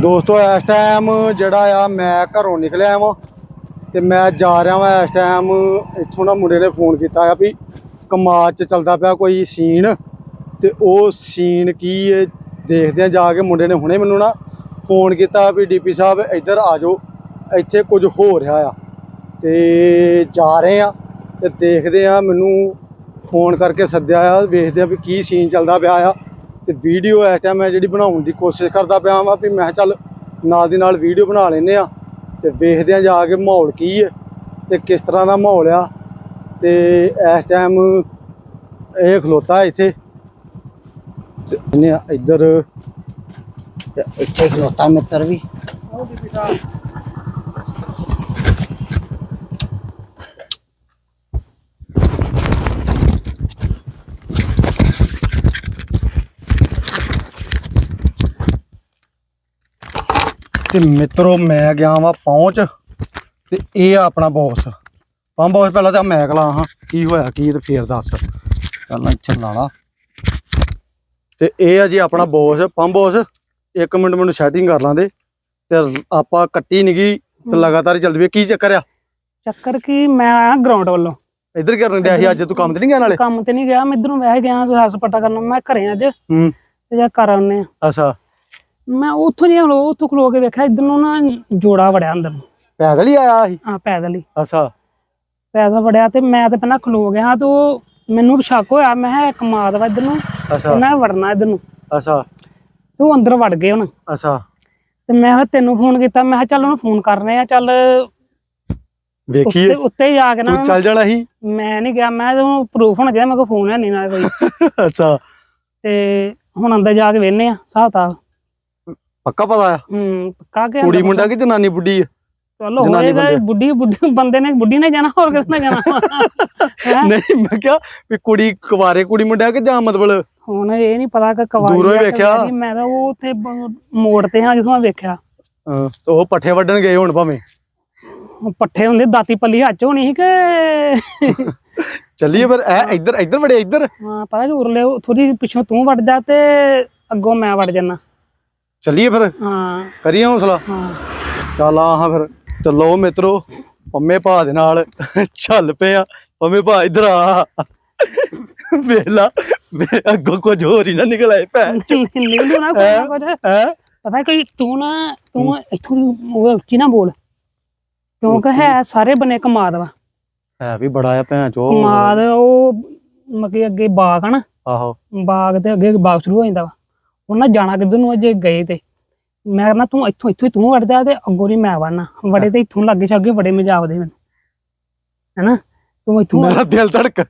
ਦੋਸਤੋ, ਇਸ ਟਾਈਮ ਜਿਹੜਾ ਆ, ਮੈਂ ਘਰੋਂ ਨਿਕਲਿਆ ਵਾਂ ਤੇ ਮੈਂ ਜਾ ਰਿਹਾ ਵਾਂ ਇਸ ਟਾਈਮ ਇੱਥੋਂ ਨਾ ਮੁੰਡੇ ਨੇ ਫੋਨ ਕੀਤਾ ਆ ਵੀ ਕਮਾਦ ਚ ਚੱਲਦਾ ਪਿਆ ਕੋਈ ਸੀਨ ਤੇ ਉਹ ਸੀਨ ਕੀ ਹੈ ਦੇਖਦੇ ਆ ਜਾ ਕੇ ਮੁੰਡੇ ਨੇ ਹੁਣੇ ਮੈਨੂੰ ਨਾ ਫੋਨ ਕੀਤਾ ਵੀ ਡੀਪੀ ਸਾਹਿਬ, ਇੱਧਰ ਆ ਜਾਓ। ਇੱਥੇ ਕੁਝ ਹੋ ਰਿਹਾ ਆ। ਤੇ ਜਾ ਰਹੇ ਆ ਤੇ ਦੇਖਦੇ ਆ, ਮੈਨੂੰ ਫੋਨ ਕਰਕੇ ਸੱਦਿਆ ਆ, ਵੇਖਦੇ ਆ ਵੀ ਕੀ ਸੀਨ ਚੱਲਦਾ ਪਿਆ ਆ। ਤੇ ਵੀਡੀਓ ਇਸ ਟਾਈਮ ਮੈਂ ਜਿਹੜੀ ਬਣਾਉਣ ਦੀ ਕੋਸ਼ਿਸ਼ ਕਰਦਾ ਪਿਆ ਵਾਂ ਵੀ ਮੈਂ ਕਿਹਾ ਚੱਲ ਨਾਲ ਦੀ ਨਾਲ ਵੀਡੀਓ ਬਣਾ ਲੈਨੇ ਆ ਤੇ ਵੇਖਦੇ ਆ ਜਾ ਕੇ ਮਾਹੌਲ ਕੀ ਹੈ ਤੇ ਕਿਸ ਤਰ੍ਹਾਂ ਦਾ ਮਾਹੌਲ ਆ ਤੇ ਇਸ ਟਾਈਮ ਇਹ ਖਲੋਤਾ ਇੱਥੇ ਤੇ ਇਹਨੇ ਇੱਧਰ ਇੱਥੇ ਖਲੋਤਾ ਮਿੱਤਰ ਵੀ। ਤੇ ਮਿੱਤਰੋ ਮੈਂ ਗਿਆ ਵਾਂ ਪਹੁੰਚ ਤੇ ਇਹ ਆ ਆਪਣਾ ਬੌਸ ਪੰਮ ਬੌਸ ਪਹਿਲਾਂ ਤਾਂ ਮੈਂ ਕਲਾ ਹਾਂ ਕੀ ਹੋਇਆ ਕੀ ਤੇ ਫੇਰ ਦੱਸ। ਚੱਲ ਇੱਥੇ ਲਾ ਲਾ ਤੇ ਇਹ ਆ ਜੀ ਆਪਣਾ ਬੌਸ ਪੰਮ ਬੌਸ ਇੱਕ ਮਿੰਟ ਮੈਨੂੰ ਸੈਟਿੰਗ ਕਰ ਲਾਂਦੇ ਤੇ ਆਪਾਂ ਕੱਟੀ ਨਿਗੀ ਤੇ ਲਗਾਤਾਰ ਚੱਲਦੀ ਪਈ ਕੀ ਚੱਕਰ ਆ? ਚੱਕਰ ਕੀ ਮੈਂ ਆਇਆ ਗਰਾਊਂਡ ਵੱਲੋਂ। ਇੱਧਰ ਕਰਨ ਡਿਆ ਸੀ? ਅੱਜ ਤੂੰ ਕੰਮ ਤੇ ਨਹੀਂ ਗਿਆ ਨਾਲੇ? ਕੰਮ ਤੇ ਨਹੀਂ ਗਿਆ। ਮੈਂ ਇਧਰੋਂ ਵੈਸੇ ਗਿਆ ਸੈਰ ਸਪਾਟਾ ਕਰਨ। ਮੈਂ ਘਰੇ ਅੱਜ। ਹੂੰ। ਤੇ ਜਾ ਕਰ ਆਉਨੇ ਆ। ਅੱਛਾ। ਮੈਂ ਉੱਥੋਂ ਨਹੀਂ ਖਲੋ ਉੱਥੋਂ ਖਲੋ ਕੇ ਵੇਖਿਆ ਇਧਰ ਨੂੰ ਨਾ ਜੋੜਾ ਵੜਿਆ ਅੰਦਰ ਨੂੰ। ਪੈਦਲ ਹੀ ਆਇਆ ਸੀ? ਆ ਪੈਦਲ ਹੀ। ਅੱਛਾ। ਪੈਦਲ ਵੜਿਆ ਤੇ ਮੈਂ ਤੇ ਪਹਿਲਾਂ ਖਲੋ ਗਿਆ ਤੇ ਉਹ ਮੈਨੂੰ ਸ਼ੱਕ ਹੋਇਆ ਮੈਂ ਕਿਹਾ ਇੱਕ ਮਾਦ ਵਾ ਇਧਰ ਨੂੰ ਅੱਛਾ। ਉਹਨਾਂ ਵੜਨਾ ਇਧਰ ਨੂੰ। ਅੱਛਾ। ਤੇ ਉਹ ਅੰਦਰ ਵੜ ਗਏ ਹੁਣ। ਅੱਛਾ। ਤੇ ਮੈਂ ਕਿਹਾ ਤੈਨੂੰ ਫੋਨ ਕੀਤਾ ਮੈਂ ਕਿਹਾ ਚੱਲ ਉਹਨੂੰ ਫੋਨ ਕਰਨੇ ਆ ਚੱਲ ਵੇਖੀਏ। ਉੱਤੇ ਉੱਤੇ ਜਾ ਕੇ ਨਾ ਤੂੰ ਚੱਲ ਜਾਣਾ ਸੀ? ਮੈਂ ਨਹੀਂ ਗਿਆ ਮੈਂ ਉਹਨੂੰ ਪ੍ਰੂਫ ਹੋਣਾ ਚਾਹੀਦਾ ਮੇਰੇ ਕੋਲ ਫੋਨ ਹੈ ਨਹੀਂ ਨਾਲ ਕੋਈ। ਅੱਛਾ। ਤੇ ਹੁਣ ਅੰਦਰ ਜਾ ਕੇ ਵੇਖਨੇ ਆ ਹਿਸਾਬ ਕਿਤਾਬ ਪੱਕਾ ਪਤਾ ਆ? ਹੂੰ ਪੱਕਾ ਕਿ ਕੁੜੀ ਮੁੰਡਾ ਕਿ ਜਨਾਨੀ ਬੁੱਢੀ ਆ? ਚਲੋ ਹੋਏਗਾ। ਬੁੱਢੀ ਬੁੱਢੀ ਬੰਦੇ ਨੇ ਬੁੱਢੀ ਨੇ ਜਾਣਾ ਹੋਰ ਕਿਸ ਨੇ ਜਾਣਾ? ਹੈਂ? ਨਹੀਂ ਮੈਂ ਕਿਹਾ ਵੀ ਕੁੜੀ ਕੁਵਾਰੇ ਕੁੜੀ ਮੁੰਡਾ ਕਿ ਜਾਂ ਮਤਲਬ ਹੁਣ ਇਹ ਨਹੀਂ ਪਤਾ ਕਿ ਕਵਾਈ ਦੂਰੋਂ ਹੀ ਵੇਖਿਆ। ਮੈਂ ਤਾਂ ਉਹ ਉੱਥੇ ਮੋੜ ਤੇ ਹਾਂ ਮੈਂ ਵੇਖਿਆ। ਅਹ, ਤੇ ਉਹ ਪੱਠੇ ਵੱਢਣ ਗਏ ਹੁਣ ਭਾਵੇਂ। ਪੱਠੇ ਹੁੰਦੇ ਦਾਤੀ ਪੱਲੀ ਹੱਥ ਹੋਣੀ ਸੀ ਕਿ? ਚੱਲੀਏ ਫਿਰ ਐ ਇੱਧਰ ਇੱਧਰ ਵੜੇ ਇੱਧਰ। ਹਾਂ ਪਤਾ ਕਿ ਉਰਲੇ ਥੋੜੀ ਪਿੱਛੋਂ ਤੂੰ ਵੜ ਜਾ ਤੇ ਅੱਗੋਂ ਮੈਂ ਵੜ ਜਾਣਾ ਚੱਲੀਏ ਫਿਰ? ਹਾਂ। ਕਰੀਏ ਹੌਸਲਾ? ਹਾਂ। ਚੱਲ ਆ ਹਾਂ ਫਿਰ। ਚੱਲੋ ਮਿੱਤਰੋ ਪੰਮੇ ਭਾ ਦੇ ਨਾਲ ਚੱਲ ਪਏ ਆ ਪੰਮੇ ਭਾ ਇੱਧਰ ਆ। ਵੇਲਾ ਅੱਗੋਂ ਕੁਝ ਹੋਰ ਹੀ ਨਾ ਨਿਕਲ ਆਏ ਭੈਣ ਨਿਕਲੂ ਨਾ ਕੋਈ ਨਾ ਕੁਝ। ਹੈ? ਪਤਾ ਕਿ ਤੂੰ ਨਾ ਤੂੰ ਇੱਥੋਂ ਉਹ ਉੱਚੀ ਨਾ ਬੋਲ। ਕਿਉਂਕਿ ਹੈ ਸਾਰੇ ਬਨੇ ਕਮਾਦ ਵਾ। ਹੈ ਵੀ ਬੜਾ ਆ ਭੈਣ ਚੋ। ਕਮਾਦ ਉਹ ਮਗੇ ਅੱਗੇ ਬਾਗ ਆ ਨਾ। ਆਹੋ। ਬਾਗ ਦੇ ਅੱਗੇ ਬਾਗ ਸ਼ੁਰੂ ਹੋ ਜਾਂਦਾ ਵਾ। ਉਹਨਾਂ ਜਾਣਾ ਕਿੱਧਰ ਨੂੰ ਆ ਜੇ ਗਏ ਤੇ। ਮੈਂ ਕਹਿੰਦਾ ਤੂੰ ਇੱਥੋਂ ਇੱਥੋਂ ਹੀ ਤੂੰ ਵੜਦਾ ਤੇ ਅੱਗੋਂ ਨਹੀਂ ਮੈਂ ਵੜਨਾ। ਵੜੇ ਤੇ ਇੱਥੋਂ ਲੱਗੇ ਛੱਗੇ ਵੜੇ ਮਜਾਵ ਦੇ ਮੈਨੂੰ। ਹੈਨਾ? ਤੂੰ ਇੱਥੋਂ ਮੇਰਾ ਦਿਲ ਧੜਕ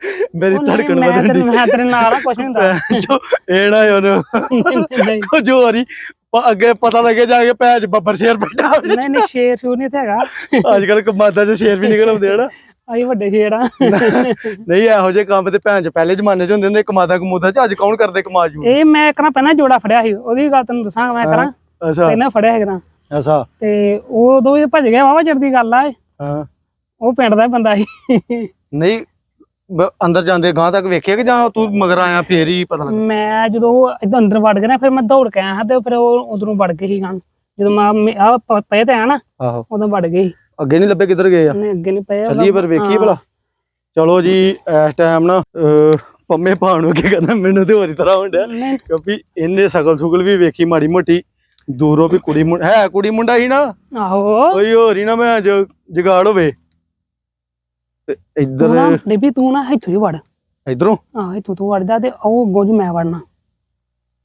ਮੇਰੀ ਧੜਕਣ ਮੈਂ ਵਧਣ ਦੀ। ਮੈਂ ਤੇਰੇ ਨਾਲ ਆ ਕੁਛ ਨਹੀਂ ਹੁੰਦਾ। ਜੋ ਇਹ ਨਾ ਉਹਨੂੰ ਜੋ ਹਰੀ ਅੱਗੇ ਪਤਾ ਲੱਗੇ ਜਾ ਕੇ ਚ ਬੱਬਰ ਸ਼ੇਰ ਬੈਠਾ। ਨਹੀਂ ਨਹੀਂ ਸ਼ੇਰ ਸ਼ੂਰ ਨਹੀਂ ਤੇ ਹੈਗਾ। ਅੱਜ ਕੱਲ ਕਮਾਦਾਂ ਚ ਸ਼ੇਰ ਵੀ ਨਿਕਲ ਆਉਂਦੇ ਹਨ ਅਸੀਂ ਵੱਡੇ ਸ਼ੇਰ ਆ। ਨਹੀਂ ਇਹੋ ਜਿਹੇ ਕੰਮ ਤੇ ਭੈਣ ਚ ਪਹਿਲੇ ਜ਼ਮਾਨੇ ਚ ਹੁੰਦੇ ਹੁੰਦੇ ਕਮਾਦਾ ਕਮੂਦਾ ਚ ਅੱਜ ਕੌਣ ਕਰਦੇ ਕਮਾਦ ਜੂ ਇਹ ਮੈਂ ਕਰਾਂ ਪਹਿਲਾਂ ਜੋੜਾ ਫੜਿਆ ਸੀ ਉਹਦੀ ਗੱਲ ਤੈਨੂੰ ਦੱਸਾਂਗਾ ਮੈਂ ਕਰਾਂ। ਅੱਛਾ। ਪਹਿਲਾਂ ਫੜਿਆ ਕਰਾਂ ਅੱਛਾ। ਤੇ ਉਹ ਉਦੋਂ ਹੀ ਭੱਜ ਗਿਆ ਵਾਵਾ ਚਿਰ ਦੀ ਗੱਲ ਆ। ਹਾਂ। ਉਹ ਪਿੰਡ ਦਾ ਹੀ ਬੰਦਾ ਸੀ। ਨਹੀਂ ਅੰਦਰ ਜਾਂਦੇ ਗਾਂ ਤੱਕ ਵੇਖਿਆ ਕਿ ਜਾਂ ਤੂੰ ਮਗਰ ਆਇਆ ਫੇਰ ਹੀ ਪਤਾ ਲੱਗਾ? ਮੈਂ ਜਦੋਂ ਇਦਾਂ ਅੰਦਰ ਵੜ ਗਿਆ ਨਾ ਫਿਰ ਮੈਂ ਦੌੜ ਕੇ ਆਇਆ ਹਾਂ ਤੇ ਫਿਰ ਉਹ ਉਧਰੋਂ ਵੜ ਗਏ ਸੀ ਗਾਂ ਜਦੋਂ ਮੈਂ ਆ ਪਏ ਤੇ ਆ ਨਾ ਉਦੋਂ ਵੜ ਗਏ ਸੀ। ਅੱਗੇ ਨਹੀਂ ਲੱਭੇ ਕਿੱਧਰ ਗਏ ਆ? ਉਹਨੇ ਅੱਗੇ ਨਹੀਂ ਪਏ ਚੱਲੀਏ ਪਰ ਵੇਖੀਏ ਭਲਾ। ਚਲੋ ਜੀ ਇਸ ਟਾਈਮ ਨਾ ਪੰਮੇ ਭਾਣ ਨੂੰ ਕੀ ਕਰਨਾ ਮੈਨੂੰ ਤੇ ਹੋਰ ਹੀ ਤਰ੍ਹਾਂ ਹੁੰਦਾ ਨਹੀਂ। ਕਿਉਂਕਿ ਇਹਨੇ ਸ਼ਕਲ ਸੁਕਲ ਵੀ ਵੇਖੀ ਮਾੜੀ ਮੋਟੀ ਦੂਰੋਂ ਵੀ ਕੁੜੀ ਮੁੰ- ਹੈ ਕੁੜੀ ਮੁੰਡਾ ਹੀ ਨਾ? ਆਹੋ। ਕੋਈ ਹੋਰ ਹੀ ਨਾ ਮੈਂ ਜਗਾੜ ਹੋਵੇ। ਤੇ ਇੱਧਰ ਬੀਬੀ ਤੂੰ ਨਾ ਇੱਥੋਂ ਹੀ ਵੜ। ਇਧਰੋਂ? ਆਹ ਇੱਥੋਂ ਤੂੰ ਵੜ ਜਾ ਤੇ ਉਹ ਅੱਗੋਂ ਜੀ ਮੈਂ ਵੜਨਾ।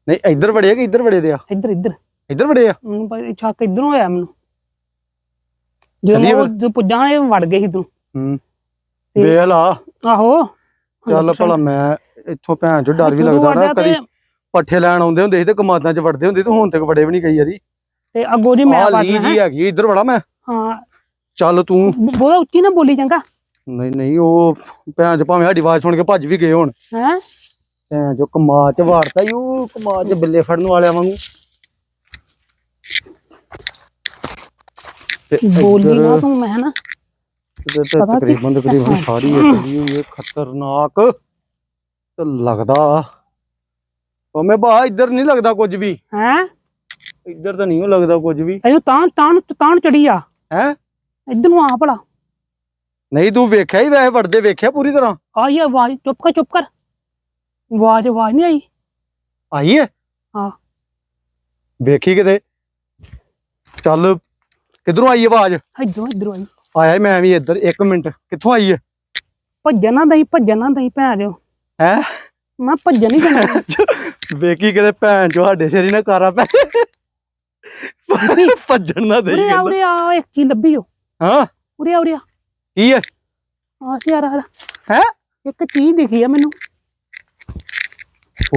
ਨਹੀਂ ਇੱਧਰ ਵੜੇ ਆ ਕਿ ਇੱਧਰ ਵੜੇ ਦੇ ਆ? ਇੱਧਰ ਇੱਧਰ। ਇੱਧਰ ਵੜੇ ਆ? ਛੱਕ ਇੱਧਰੋਂ ਹੋਇਆ ਮੈਨੂੰ। ਜਦੋਂ ਚੱਲੀਏ ਮੈਂ ਉਹ- ਜਦੋਂ ਪੁੱਜਾਂ ਇਹ ਵੜ ਗਏ ਸੀ ਤੂੰ। ਹੂੰ। ਤੇ- ਵੇਖ ਲਾ। ਆਹੋ। ਚੱਲ ਭਲਾ ਮੈਂ ਇੱਥੋਂ ਭੈਣ ਚੋ ਡਰ ਵੀ ਇੱਥੋਂ ਤੂੰ ਲੱਗਦਾ ਨਾ ਵੜਿਆ ਕਦੀ ਤੇ- ਪੱਠੇ ਲੈਣ ਆਉਂਦੇ ਹੁੰਦੇ ਸੀ ਤੇ ਕਮਾਦਾਂ 'ਚ ਵੜਦੇ ਹੁੰਦੇ ਤੇ ਹੁਣ ਤੱਕ ਵੜੇ ਵੀ ਨਹੀਂ ਗਈ ਯਾਰੀ ਤੇ ਅੱਗੋਂ ਜੀ ਮੈਂ ਆ ਵੜਨਾ ਲੀ ਹੈ। ਜੀ ਹੈਗੀ ਇੱਧਰ ਵੜਾ ਮੈਂ। ਹਾਂ। ਚੱਲ ਤੂੰ। ਉੱਚੀ ਨਾ ਬੋਲੀ ਚੰਗਾ। ਨਹੀਂ ਨਹੀਂ ਉਹ ਭੈਣ ਚ ਭਾਵੇਂ ਸਾਡੀ ਆਵਾਜ਼ ਸੁਣ ਕੇ ਭੱਜ ਵੀ ਗਏ ਹੁਣ। ਹੈ? ਭੈਣ ਜੋ ਕਮਾ ਚ ਵਾੜਤਾ ਈ ਉਹ ਕਮਾ ਚ ਬਿੱਲੇ ਫੜਨ ਵਾਲਿਆਂ ਵਾਂਗੂ। ਤੇ ਬੋਲੀ ਨਾ ਤੂੰ ਮੈਂ ਨਾ ਇੱਧਰ ਤੇ ਤਕਰੀਬਨ ਤਕਰੀਬਨ। ਸਾਰੀ ਇਹ ਚੱਲੀ ਹੋਈ ਹੈ ਖਤਰਨਾਕ। ਤੇ ਲੱਗਦਾ ਉਹ ਮੈਂ ਬਾ ਇੱਧਰ ਨਹੀਂ ਲੱਗਦਾ ਕੁਝ ਵੀ। ਹੈ? ਇੱਧਰ ਤਾਂ ਨਹੀਂ ਲੱਗਦਾ ਕੁਝ ਵੀ। ਅਜੋ ਤਾਂ ਤਾਂ ਤਾਂ ਚੜੀ ਆ। ਹੈ? ਇੱਧਰ ਨੂੰ ਆ ਭਲਾ। ਨਹੀਂ ਤੂੰ ਵੇਖਿਆ ਹੀ ਵੈਸੇ ਵੜਦੇ ਵੇਖਿਆ ਪੂਰੀ ਤਰ੍ਹਾਂ? ਆਈ ਆਵਾਜ਼ ਚੁੱਪ ਕਰ ਚੁੱਪ ਕਰ। ਆਵਾਜ਼ ਆਵਾਜ਼ ਨਹੀਂ ਆਈ? ਆਈ ਹੈ? ਹਾਂ। ਵੇਖੀ ਕਿਤੇ? ਚੱਲ ਕਿੱਧਰੋਂ ਆਈ ਆਵਾਜ਼? ਇੱਧਰੋਂ ਇੱਧਰੋਂ ਆਈ। ਆਇਆ ਮੈਂ ਵੀ ਇੱਧਰ ਇੱਕ ਮਿੰਟ। ਕਿੱਥੋਂ ਆਈ ਹੈ ਭੱਜਣ ਨਾ ਦਈ ਭੱਜਣ ਨਾ ਦਈ ਭੈਣ ਜੋ ਹੈ? ਮੈਂ ਭੱਜਣ ਨਹੀਂ ਦੇਣਾ ਵੇਖੀ ਕਿਤੇ ਭੈਣ ਚੋ ਸਾਡੇ ਸਿਰ ਹੀ ਨਾ ਕਾਰਾ ਪੈ ਭੱਜਣ ਨਾ ਦੇਈ ਉਰੇ ਆ ਉਰੇ ਆ ਇੱਕ ਚੀਜ਼ ਲੱਭੀ ਓ। ਹਾਂ? ਉਰੇ ਆ ਉਰੇ ਆ। ਕੀ ਹੈ ਆ ਸੀ ਯਾਰ ਆ। ਹੈ? ਇੱਕ ਚੀਜ਼ ਦਿਖੀ ਆ ਮੈਨੂੰ।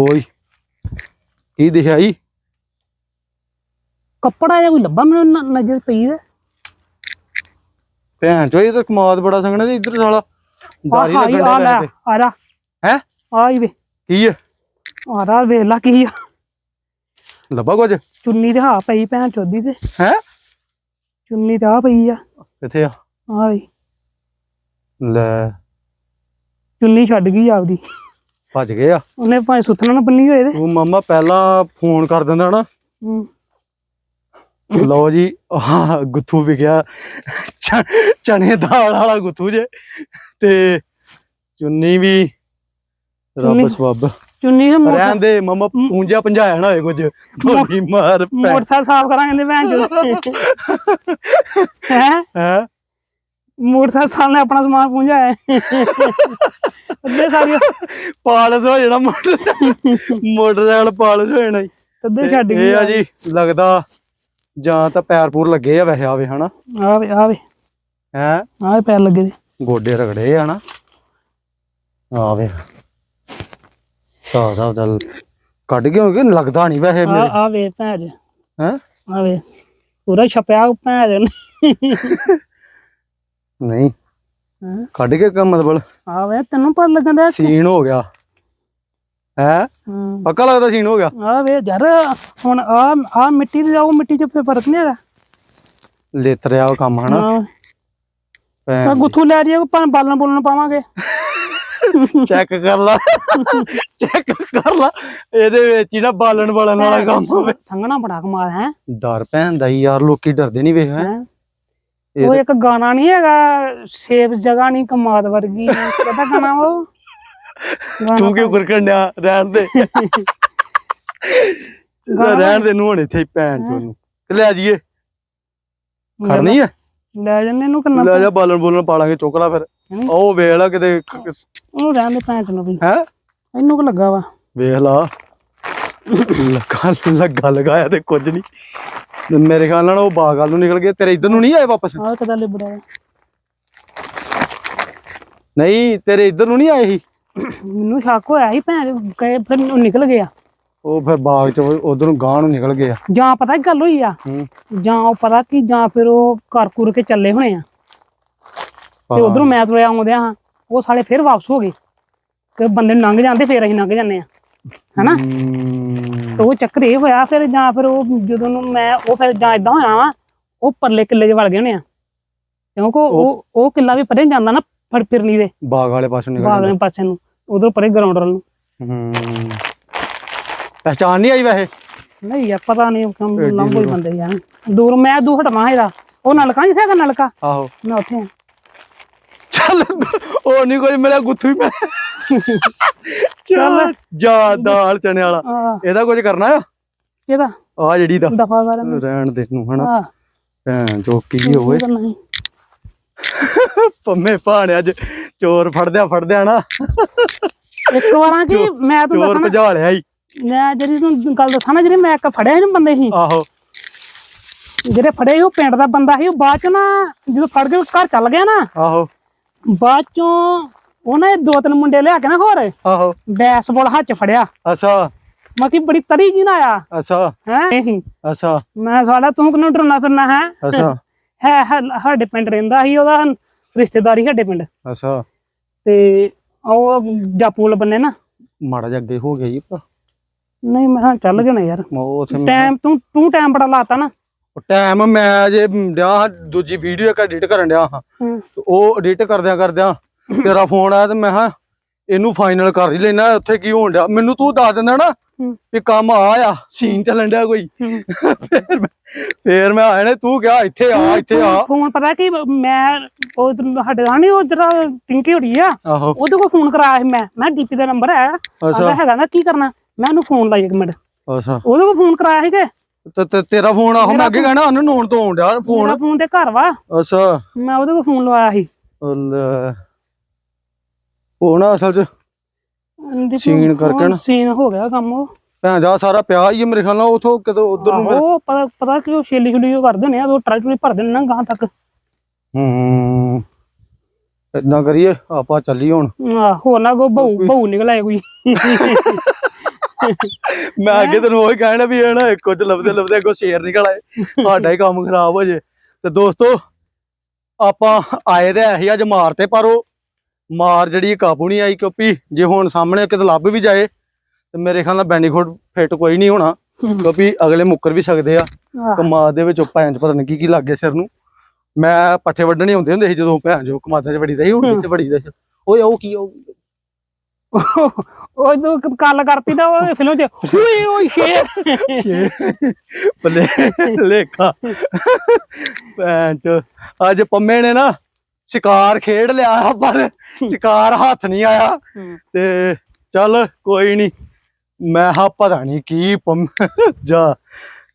ਓਏ ਕੀ ਦਿਖਿਆ ਈ? ਕੱਪੜਾ ਜਿਹਾ ਕੋਈ ਲੱਭਾ ਮੈਨੂੰ ਨਜ਼ਰ ਪਈ ਤੇ ਭੈਣ ਚੋ ਇਹ ਤਾਂ ਕਮਾਦ ਬੜਾ ਸੰਗਣਾ ਤੇ ਇੱਧਰ ਸਾਲਾ। ਆ ਦਾਰੀ ਲੱਗਣ ਆ ਲੈ ਦਾ ਆ ਰਾ ਹੈਂ? ਆਈ ਵੇ। ਕੀ ਹੈ ਆ ਰਾ ਵੇਖ ਲਾ ਕੀ ਆ। ਲੱਭਾ ਕੁਝ? ਚੁੰਨੀ ਤੇ ਹਾ ਪਈ ਭੈਣ ਚੋਦੀ ਤੇ। ਹੈ? ਚੁੰਨੀ ਤੇ ਆ ਪਈ ਆ। ਕਿੱਥੇ ਆ? ਆ ਵੇ ਲੈ। ਚੁੰਨੀ ਛੱਡ ਗਈ ਆਪਦੀ। ਭੱਜ ਗਏ ਆ। ਉਹਨੇ ਭਾਵੇਂ ਸੁੱਥਣਾ ਨਾ ਬੰਨੀ ਹੋਏ ਤੇ। ਤੂੰ ਮਾਮਾ ਪਹਿਲਾਂ ਫੋਨ ਕਰ ਦਿੰਦਾ ਨਾ। ਹੂੰ। ਲਓ ਜੀ ਆਹ ਗੁੱਥੂ ਵਿਖਿਆ। ਚ- ਚਨੇ ਦਾਲ ਵਾਲਾ ਗੁੱਥੂ ਜੇ। ਤੇ ਚੁੰਨੀ ਵੀ ਰੱਬ ਸਬੱਬ। ਚੁੰਨੀ ਮੋਟਰ ਰਹਿਣ ਦੇ ਮਮਾ ਪੂੰਜਿਆ ਪੰਜਾਇਆ ਨਾ ਹੋਏ ਕੁਝ। ਥੋੜੀ ਮਾਰ ਮੋਟਰਸਾਈਕਲ ਸਾਫ਼ ਕਰਾਂਗੇ ਭੈਣ ਚੋ ਹੈ? ਹੈ? ਮੋਟਰਸਾਈਕਲ ਨੇ ਆਪਣਾ ਸਮਾਨ ਹੈ। ਅੱਧੇ ਸਾਰੀ ਪਾਲਸ ਹੋ ਜਾਣਾ ਮੋਟਰ ਮੋਟਰਸਾਈਕਲ ਪਾਲਸ ਹੋ ਜਾਣਾ। ਅੱਧੇ ਛੱਡ ਗਈ ਇਹ ਆ ਜੀ ਲੱਗਦਾ ਜਾਂ ਤਾਂ ਪੈਰ ਪੂਰ ਲੱਗੇ ਆ ਵੈਸੇ ਆਵੇ ਹਨਾ? ਆਵੇ ਆਵੇ। ਹੈ? ਆਵੇ ਪੈਰ ਲੱਗੇ ਦੇ। ਗੋਡੇ ਰਗੜੇ ਆ ਨਾ ਆਵੇ। ਸਾਹ ਸਾਹ ਦਲ ਕੱਢ ਕੇ ਹੋਗੇ ਲੱਗਦਾ ਨਹੀਂ ਵੈਸੇ ਆ ਮੇਰੇ। ਆਵੇ ਭੈਣ। ਹੈ? ਆਵੇ। ਪੂਰਾ ਛਪਿਆ ਭੈਣ ਨਹੀਂ? ਕੱਢ ਕੇ ਕੰਮ ਮਤਲਬ ਆਵੇ ਤੈਨੂੰ ਪਤਾ ਲੱਗਣ ਦਾ ਸੀਨ ਹੋ ਗਿਆ। ਹੈ? ਪੱਕਾ ਲੱਗਦਾ ਸੀਨ ਹੋ ਗਿਆ? ਆਵੇ ਯਾਰ ਹੁਣ ਆ ਆ ਮਿੱਟੀ ਦੀ ਉਹ ਮਿੱਟੀ ਚ ਫਿਰ ਫ਼ਰਕ ਨਹੀਂ ਹੈਗਾ। ਲਿਤ ਰਿਹਾ ਉਹ ਕੰਮ ਹਨਾ? ਹਾਂ। ਭੈਣ ਤਾਂ ਗੁੱਥੂ ਲੈ ਜੀਏ ਆਪਾਂ ਬਾਲਣ ਬੋਲਣ ਪਾਵਾਂਗੇ। ਚੈੱਕ ਕਰ ਲਾ। ਚੈੱਕ ਕਰ ਲਾ। ਇਹਦੇ ਵਿੱਚ ਹੀ ਨਾ ਬਾਲਣ ਬਾਲਣ ਵਾਲਾ ਕੰਮ ਹੋਵੇ। ਸੰਗਣਾ ਬੜਾ ਕਮਾਲ ਹੈ। ਡਰ ਭੈਣ ਦਾ ਹੀ ਯਾਰ ਲੋਕੀ ਡਰਦੇ ਨਹੀਂ ਵੇਖ ਹੈਂ। ਉਹ ਇੱਕ ਗਾਣਾ ਨਹੀਂ ਹੈਗਾ ਸੇਬ ਜਗ੍ਹਾ ਨਹੀਂ ਕਮਾਦ ਵਰਗੀ। ਕਿਹਦਾ ਗਾਣਾ ਉਹ? ਤੂੰ ਕਿਉਂ ਗੁਰਕੰਡਿਆ ਰਹਿਣ ਦੇ? ਰਹਿਣ ਦੇ ਨੂੰ ਹੁਣ ਇੱਥੇ ਹੀ ਭੈਣ ਚੋਂ ਨੂੰ। ਤੇ ਲੈ ਜਾਈਏ। ਖੜਨੀ ਹੈ ਲੈ ਜੰਨੇ ਨੂੰ ਕਿੰਨਾ ਲੈ ਜਾ ਬਾਲਣ ਬੋਲਣ ਪਾ ਲਾਂਗੇ ਚੁੱਕ ਲਾ ਫਿਰ। ਉਹ ਵੇਖ ਲਾ ਕਿਤੇ ਉਹਨੂੰ ਰਹਿਣ ਦੇ ਭੈਣ ਚ ਨੂੰ ਵੀ। ਹੈ? ਇਹਨੂੰ ਕਿ ਲੱਗਾ ਵਾ? ਵੇਖ ਲਾ। ਲੱਗਾ ਲੱਗਾ ਲਗਾਇਆ ਤੇ ਕੁਝ ਨਹੀਂ। ਮੇਰੇ ਖਿਆਲ ਨਾਲ ਉਹ ਬਾਗ ਵੱਲ ਨੂੰ ਨਿਕਲ ਗਏ। ਤੇਰੇ ਇੱਧਰ ਨੂੰ ਨਹੀਂ ਆਏ ਵਾਪਸ? ਆਹ ਕਿਦਾਂ ਲਿਬੜਿਆ ਨਹੀਂ ਤੇਰੇ ਇੱਧਰ ਨੂੰ ਨਹੀਂ ਆਏ ਸੀ? ਮੈਨੂੰ ਸ਼ੱਕ ਹੋਇਆ ਸੀ ਭੈਣ ਗਏ ਫਿਰ ਉਹ ਨਿਕਲ ਗਿਆ। ਉਹ ਫਿਰ ਬਾਗ ਚ ਉਧਰ ਨੂੰ ਗਾਂ ਨੂੰ ਨਿਕਲ ਗਏ ਆ ਜਾਂ ਪਤਾ ਕੀ ਗੱਲ ਹੋਈ ਆ? ਹੂੰ। ਜਾਂ ਉਹ ਪਤਾ ਕਿ ਜਾਂ ਫਿਰ ਉਹ ਘਰ ਕੁਰ ਕੇ ਚੱਲੇ ਹੋਣੇ ਆ। ਤੇ ਉਧਰੋਂ ਮੈਂ ਤੁਰਿਆ ਆਉਂਦਿਆ ਹਾਂ ਉਹ ਸਾਲੇ ਫਿਰ ਵਾਪਸ ਹੋ ਗਏ। ਕਿ ਬੰਦੇ ਨੂੰ ਲੰਘ ਜਾਂਦੇ ਫਿਰ ਅਸੀਂ ਲੰਘ ਜਾਂਦੇ ਆ ਹਨਾ? ਤੇ ਉਹ ਚੱਕਰ ਇਹ ਹੋਇਆ ਫਿਰ ਜਾਂ ਫਿਰ ਉਹ ਜਦੋਂ ਨੂੰ ਮੈਂ ਉਹ ਫਿਰ ਜਾਂ ਇਦਾਂ ਹੋਇਆ ਵਾ ਉਹ ਪਰਲੇ ਕਿੱਲੇ 'ਚ ਵੜ ਗਏ ਹੋਣੇ ਆ। ਕਿਉਂਕਿ ਉਹ ਉਹ ਕਿੱਲਾ ਵੀ ਪਰੇ ਜਾਂਦਾ ਨਾ ਫੜ ਫਿਰਨੀ ਦੇ ਬਾਗ ਵਾਲੇ ਪਾਸੋਂ ਨਿਕਲ ਬਾਗਲੇ ਪਾਸੇ ਨੂੰ ਉਧਰ ਪਰੇ ਗਰਾਊਂਡ ਵੱਲ ਨੂੰ। ਹਮ ਪਹਿਚਾਨ ਨਹੀਂ ਆਈ ਵੈਸੇ? ਨਹੀਂ ਯਾਰ ਪਤਾ ਨਹੀਂ ਉਹ ਕੰਮ ਲੰਬੇ ਦੂਰੋਂ। ਬੰਦੇ ਯਾਰ। ਦੂਰ ਮੈਂ ਦੂ ਹਟਵਾਂ ਇਹਦਾ। ਉਹ ਨਲਕਾ ਜਿੱਥੇ ਹੈਗਾ ਨਲਕਾ? ਆਹੋ। ਮੈਂ ਉੱਥੇ ਆ। ਚੱਲ ਉਹ ਨਹੀਂ ਕੋਈ ਮੇਰਾ ਗੁੱਥੂ ਹੀ ਮੈਂ ਚੱਲ ਜਾ ਦਾਲ ਚਨੇ ਵਾਲਾ। ਇਹਦਾ ਕੁਝ ਕਰਨਾ ਆ? ਇਹਦਾ ਆ ਜਿਹੜੀ ਦਾ। ਦਫਾ ਕਰ। ਰਹਿਣ ਦੇ ਨੂੰ ਹਨਾ? ਭੈਣ ਜੋ ਕੀ ਹੋਵੇ। ਨਹੀਂ। ਪੰਮੇ ਭਾਣੇ ਅੱਜ ਚੋਰ ਫੜਦਿਆ ਫੜਦਿਆ ਨਾ। ਇੱਕ ਵਾਰਾਂ ਕਿ ਮੈਂ ਤੂੰ ਚੋਰ ਭਜਾ ਲਿਆ ਈ। ਮੈਂ ਜਿਹੜੀ ਤੂੰ ਗੱਲ ਦੱਸਾਂ ਨਾ ਜਿਹੜੇ ਮੈਂ ਇੱਕ ਫੜਿਆ ਸੀ ਨਾ ਬੰਦੇ ਸੀ। ਆਹੋ। ਜਿਹੜੇ ਫੜੇ ਸੀ ਉਹ ਪਿੰਡ ਦਾ ਬੰਦਾ ਸੀ ਉਹ ਬਾਅਦ ਚ ਨਾ ਜਦੋਂ ਫੜ ਕੇ ਘਰ ਚੱਲ ਗਿਆ ਨਾ ਆਹੋ। ਬਾਅਦ ਚੋਂ ਉਹਨੇ ਦੋ ਤਿੰਨ ਮੁੰਡੇ ਲਿਆ ਕੇ ਨਾ ਹੋਰ ਆਹੋ। ਬੈਸਬਾਲ ਹੱਥ ਫੜਿਆ। ਅੱਛਾ। ਮਤੀ ਬੜੀ ਤਰੀ ਜੀ ਨਾ ਆਇਆ। ਅੱਛਾ। ਹੈ? ਅੱਛਾ। ਮੈਂ ਸਾਲਾ ਤੂੰ ਕਿਨੂੰ ਡਰਨਾ ਫਿਰਨਾ ਹੈ? ਅੱਛਾ। ਹੈ ਹੈ- ਸਾਡੇ ਪਿੰਡ ਰਹਿੰਦਾ ਸੀ ਉਹਦਾ ਰਿਸ਼ਤੇਦਾਰੀ ਸਾਡੇ ਪਿੰਡ ਅੱਛਾ ਤੇ ਉਹ ਜਾਪੂਲ ਬੰਨੇ ਨਾ ਮਾੜਾ ਜਿਹਾ ਅੱਗੇ ਹੋ ਗਿਆ ਜੀ ਭਾ। ਨਹੀਂ ਮੈਂ ਕਿਹਾ ਚੱਲ ਜਾਣਾ ਯਾਰ ਉਹ ਉਥੇ ਟਾਈਮ ਤੂੰ ਤੂੰ ਟਾਈਮ ਬੜਾ ਲਾਤਾ ਨਾ ਟਾਈਮ ਮੈਂ ਜੇ ਡਿਆ ਹਾਂ ਦੂਜੀ ਵੀਡੀਓ ਇੱਕ ਐਡਿਟ ਕਰਨ ਡਿਆ ਹਾਂ ਹੂੰ। ਤੇ ਉਹ ਐਡਿਟ ਕਰਦਿਆਂ ਕਰਦਿਆਂ ਤੇਰਾ ਫੋਨ ਆਇਆ ਤੇ ਮੈਂ ਹਾਂ ਇਹਨੂੰ ਫਾਈਨਲ ਕਰ ਹੀ ਲੈਣਾ ਉੱਥੇ ਕੀ ਹੋਣ ਡਿਆ ਮੈਨੂੰ ਤੂੰ ਦੱਸ ਦਿੰਦਾ ਨਾ ਹੂੰ। ਵੀ ਕੰਮ ਆ ਆ ਸੀਨ ਚੱਲਣ ਡਿਆ ਕੋਈ। ਫੇਰ ਮੈਂ- ਫੇਰ ਮੈਂ ਆਇਆ ਨੇ ਤੂੰ ਕਿਹਾ ਇੱਥੇ ਆ ਇੱਥੇ ਆ। ਫੋਨ ਪਤਾ ਕਿ ਮੈਂ ਉਹ ਸਾਡੇ ਨਾਲ ਨਹੀਂ ਉਹ ਜਿਹੜਾ ਟਿੰਕੀ ਹੋੜੀ ਆ ਆਹੋ। ਉਹਦੇ ਕੋਲ ਫੋਨ ਕਰਾਇਆ ਸੀ ਮੈਂ। ਮੈਂ ਡੀਪੀ ਦਾ ਨੰਬਰ ਹੈ। ਅੱਛਾ। ਹੈਗਾ ਨਾ ਕੀ ਕਰਨਾ? ਮੈਂ ਉਹਨੂੰ ਫੋਨ ਲਾਈ ਇੱਕ ਮਿੰਟ। ਅੱਛਾ। ਉਹਦੇ ਕੋਲ ਫੋਨ ਕਰਾਇਆ ਸੀ ਕਿ? ਤੇ- ਤੇ ਤੇਰਾ ਫੋਨ ਆਹੋ ਮੈਂ ਅੱਗੇ ਕਹਿਣਾ ਉਹਨੂੰ ਨੋਨ ਤੋਂ ਆਉਣ ਡਿਆ ਮੇਰਾ ਫੋਨ। ਫੋਨ ਤੇ ਘਰ ਵਾ। ਅੱਛਾ। ਮੈਂ ਉਹਦੇ ਕੋਲ ਫੋਨ ਲਵਾਇਆ ਸੀ। ਲੈ। ਉਹ ਨਾ ਅਸਲ ਚ। ਸੀਨ ਕਰਕੇ ਉਹ ਨਾ। ਸੀਨ ਹੋ ਗਿਆ ਕੰਮ ਉਹ। ਭੈਣ ਜਾ ਸਾਰਾ ਪਿਆ ਹੀ ਆ ਮੇਰੇ ਖਿਆਲ ਨਾਲ ਉਥੋਂ ਕਿਤੇ ਉਧਰ ਨੂੰ ਆਹੋ, ਪਤਾ ਪਤਾ ਕਿ ਉਹ ਛੇਲੀ ਛੁਲੀ ਉਹ ਕਰਦੇ ਨੇ ਉਹ ਟਰਾਈ ਟਰੂਲੀ ਭਰਦੇ ਨੇ ਨਾ ਗਾਂ ਤੱਕ। ਹੂੰ ਇਦਾਂ ਕਰੀਏ ਆਪਾਂ ਚੱਲੀ ਹੁਣ। ਆਹ, ਹੋਰ ਨਾ ਕੋ ਬਹੂ ਬਹੂ ਨਿਕਲ ਆਏ ਕੋਈ। ਮੈਂ ਅੱਗੇ ਤੈਨੂੰ ਉਹੀ ਕਹਿਣਾ ਵੀ ਇਹ ਨਾ ਕੁਝ ਲੱਭਦੇ ਲੱਭਦੇ ਅੱਗੋਂ ਸ਼ੇਰ ਨਿਕਲ ਆਏ। ਸਾਡਾ ਹੀ ਕੰਮ ਖਰਾਬ ਹੋ ਜੇ। ਤੇ ਦੋਸਤੋ ਆਪਾਂ ਆਏ ਤੇ ਐਹੀ ਅੱਜ ਮਾਰਤੇ ਪਰ। ਉਹ ਮਾਰ ਜਿਹੜੀ ਕਾਬੂ ਨਹੀਂ ਆਈ ਕਿਉਂਕਿ ਜੇ ਹੁਣ ਸਾਹਮਣੇ ਕਿਤੇ ਲੱਭ ਵੀ ਜਾਏ ਤੇ ਮੇਰੇ ਖਿਆਲ ਨਾਲ ਬੈਨੀਫਿਟ ਫਿੱਟ ਕੋਈ ਨਹੀਂ ਹੋਣਾ ਕਿਉਂਕਿ ਅਗਲੇ ਮੁੱਕਰ ਵੀ ਸਕਦੇ ਆ। ਕਮਾਦ ਦੇ ਵਿੱਚ ਭੈਣ ਚ ਪਤਾ ਨਹੀਂ ਕੀ ਕੀ ਲੱਗ ਗਿਆ ਸਿਰ ਨੂੰ। ਮੈਂ ਪੱਠੇ ਵੱਢਣੇ ਹੁੰਦੇ ਹੁੰਦੇ ਸੀ ਜਦੋਂ ਭੈਣ ਜੋ ਕਮਾਦਾਂ ਚ ਵੜੀ ਦਾ ਸੀ ਹੁਣ ਕਿੱਥੇ ਵੜੀ ਦਾ ਸੀ? ਓਏ ਉਹ ਕੀ ਉਹ ਉਹ ਤੂੰ ਕੱਲ ਕਰਤੀ ਨਾ ਉਹ ਫਿਲਮ ਚ ਓਏ ਓਏ ਸ਼ੇਰ ਬੱਲੇ ਲੇਖਾ। ਭੈਣ ਚ ਅੱਜ ਪੰਮੇ ਨੇ ਨਾ ਸ਼ਿਕਾਰ ਖੇਡ ਲਿਆ ਪਰ ਸ਼ਿਕਾਰ ਹੱਥ ਨਹੀਂ ਆਇਆ। ਤੇ ਚੱਲ ਕੋਈ ਨਹੀਂ ਮੈਂ ਹਾਂ ਪਤਾ ਨਹੀਂ ਕੀ ਪੰਮ ਜਾ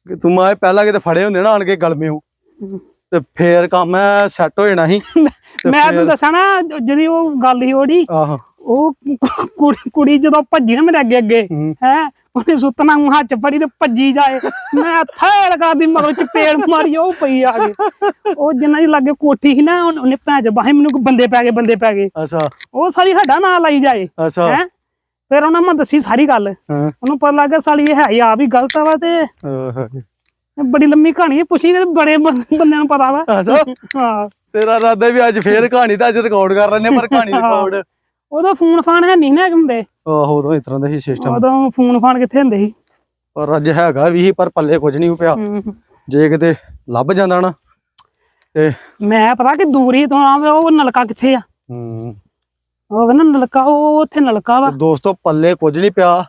ਕਿ ਤੂੰ ਮੈਂ ਪਹਿਲਾਂ ਕਿਤੇ ਫੜੇ ਹੁੰਦੇ ਨਾ ਆਣ ਕੇ ਗਲਮਿਓ ਤੇ ਫੇਰ ਕੰਮ ਸੈੱਟ ਹੋ ਜਾਣਾ ਸੀ। ਤੇ ਮੈਂ ਤੈਨੂੰ ਦੱਸਾਂ ਨਾ ਜਿਹੜੀ ਉਹ ਗੱਲ ਸੀ ਉਹਦੀ ਆਹੋ। ਉਹ ਕੁੜੀ ਜਦੋਂ ਭੱਜੀ ਨਾ ਮੇਰੇ ਅੱਗੇ ਅੱਗੇ ਹੂੰ। ਉਹਨੇ ਸੁੱਤਣਾ ਮੂੰਹ ਹੱਥ ਚ ਫੜੀ ਤੇ ਭੱਜੀ ਜਾਏ। ਮੈਂ ਥੇੜ ਕਰਦੀ ਮਗਰ ਚਪੇੜ ਮਾਰੀ ਉਹ ਪਈ ਆ ਕੇ। ਉਹ ਜਿੰਨਾ ਦੀ ਲੱਗੇ ਕੋਠੀ ਸੀ ਨਾ ਉਹਨੇ- ਭੈਣ ਚ ਬਾਹੇ ਮੈਨੂੰ ਬੰਦੇ ਪੈ ਗਏ ਬੰਦੇ ਪੈ ਗਏ। ਅੱਛਾ। ਉਹ ਸਾਰੀ ਸਾਡਾ ਨਾਂ ਲਾਈ ਜਾਏ। ਅੱਛਾ। ਹੈ? ਫਿਰ ਉਹਨਾਂ ਮੈਂ ਦੱਸੀ ਸਾਰੀ ਗੱਲ। ਉਹਨੂੰ ਪਤਾ ਲੱਗ ਸਾਲੀ ਇਹ ਹੈ ਹੀ ਆਪ ਹੀ ਗਲਤ ਵਾ ਤੇ। ਬੜੀ ਲੰਮੀ ਕਹਾਣੀ ਹੈ ਪੁੱਛੀ ਤੇ ਬੜੇ ਬੰਦਿਆਂ ਨੂੰ ਪਤਾ ਵਾ। ਅੱਛਾ। ਹਾਂ। ਤੇਰਾ ਇਰਾਦਾ ਵੀ ਅੱਜ ਫੇਰ ਕਹਾਣੀ ਤਾਂ ਅੱਜ ਰਿਕਾਰਡ ਕਰ ਲੈਣੇ ਪਰ ਕਹਾਣੀ ਰਿਕਾਰਡ ਉਦੋਂ ਫੋਨ ਫਾਨ ਹੈ ਨਹੀਂ ਨਾ ਹੁੰਦੇ। ਆਹੋ ਉਦੋਂ ਇਸ ਤਰ੍ਹਾਂ ਦਾ ਹੀ ਸਿਸਟਮ ਉਦੋਂ ਫੋਨ ਫਾਨ ਕਿੱਥੇ ਹੁੰਦੇ ਸੀ? ਪਰ ਅੱਜ ਹੈਗਾ ਵੀ ਪਰ ਪੱਲੇ ਕੁਝ ਨਹੀਂ ਪਿਆ। ਜੇ ਕਿਤੇ ਲੱਭ ਜਾਂਦਾ ਨਾ ਤੇ ਮੈਂ ਪਤਾ ਕਿ ਦੂਰੀ ਤੋਂ ਆਵੇ ਉਹ ਨਲਕਾ ਕਿੱਥੇ ਆ? ਹੂੰ। ਉਹ ਕਹਿੰਦਾ ਨਲਕਾ ਉਹ ਉੱਥੇ ਨਲਕਾ ਵਾ। ਦੋਸਤੋ ਪੱਲੇ ਕੁਝ ਨਹੀਂ ਪਿਆ।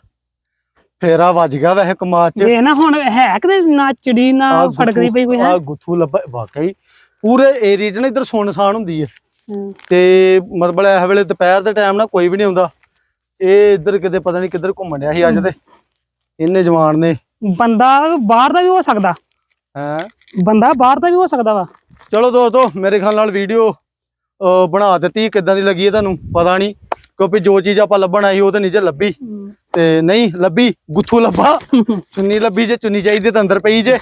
ਫੇਰਾ ਵੱਜ ਗਿਆ ਵੈਸੇ ਕਮਾਦ ਚ। ਇਹ ਨਾ ਹੁਣ ਹੈ ਕਿਤੇ ਨਾ ਚਿੜੀ ਨਾ ਫੜਕਦੀ ਪਈ ਕੋਈ ਹੈ? ਆਹ ਗੁੱਥੂ ਲੱਭਾ ਵਾਕਈ। ਪੂਰੇ ਏਰੀਆ 'ਚ ਨਾ ਇਧਰ ਸੁੰਨਸਾਨ ਹੁੰਦੀ ਹੈ। ਤੇ ਮਤਲਬ ਇਹ ਵੇਲੇ ਦੁਪਹਿਰ ਦੇ ਟਾਈਮ ਨਾ ਕੋਈ ਵੀ ਨਹੀਂ ਆਉਂਦਾ। ਇਹ ਇੱਧਰ ਕਿਤੇ ਪਤਾ ਨਹੀਂ ਕਿੱਧਰ ਘੁੰਮਣ ਡਿਆ ਸੀ ਅੱਜ ਤੇ। ਇਹਨੇ ਜਵਾਨ ਨੇ। ਬੰਦਾ ਬਾਹਰ ਦਾ ਵੀ ਹੋ ਸਕਦਾ। ਹੈ? ਬੰਦਾ ਬਾਹਰ ਦਾ ਵੀ ਹੋ ਸਕਦਾ ਵਾ। ਚਲੋ ਦੋਸਤੋ ਮੇਰੇ ਖਿਆਲ ਨਾਲ ਵੀਡੀਓ ਬਣਾ ਦਿੱਤੀ। ਕਿੱਦਾਂ ਦੀ ਲੱਗੀ ਹੈ ਤੁਹਾਨੂੰ ਪਤਾ ਨਹੀਂ। ਕਿਉਂਕਿ ਜੋ ਚੀਜ਼ ਆਪਾਂ ਲੱਭਣ ਆਈ ਉਹ ਤਾਂ ਨਹੀਂ ਜੇ ਲੱਭੀ ਤੇ ਨਹੀਂ ਲੱਭੀ ਗੁੱਥੂ ਲੱਭਾ। ਚੁੰਨੀ ਲੱਭੀ ਜੇ ਚੁੰਨੀ ਚਾਹੀਦੀ ਤਾਂ ਅੰਦਰ ਪਈ ਜੇ।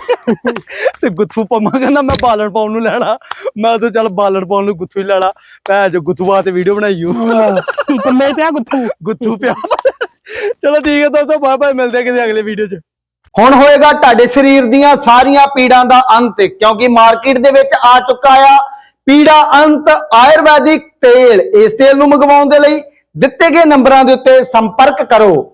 ਤੇ ਗੁੱਥੂ ਪੰਮਾ ਕਹਿੰਦਾ ਮੈਂ ਬਾਲਣ ਪਾਉਣ ਨੂੰ ਲੈਣਾ। ਮੈਂ ਤਾਂ ਚੱਲ ਬਾਲਣ ਪਾਉਣ ਨੂੰ ਗੁੱਥੂ ਹੀ ਲੈਣਾ। ਭੈ ਜੋ ਗੁੱਥੂ ਵਾਸਤੇ ਵੀਡੀਓ ਬਣਾਈਓ ਪੱਲੇ ਪਿਆ ਗੁੱਥੂ। ਗੁੱਥੂ ਪਿਆ। ਚਲੋ ਠੀਕ ਹੈ ਦੋਸਤੋ ਬਾਏ ਬਾਏ ਮਿਲਦੇ ਹਾਂ ਕਿਸੇ ਅਗਲੇ ਵੀਡੀਓ 'ਚ। ਹੁਣ ਹੋਏਗਾ ਤੁਹਾਡੇ ਸਰੀਰ ਦੀਆਂ ਸਾਰੀਆਂ ਪੀੜਾਂ ਦਾ ਅੰਤ ਕਿਉਂਕਿ ਮਾਰਕੀਟ ਦੇ ਵਿੱਚ ਆ ਚੁੱਕਾ ਆ ਪੀੜਾ ਅੰਤ ਆਯੁਰਵੈਦਿਕ ਤੇਲ। ਇਸ ਤੇਲ ਨੂੰ ਮੰਗਵਾਉਣ ਦੇ ਲਈ ਦਿੱਤੇ ਗਏ ਨੰਬਰਾਂ ਦੇ ਉੱਤੇ ਸੰਪਰਕ ਕਰੋ।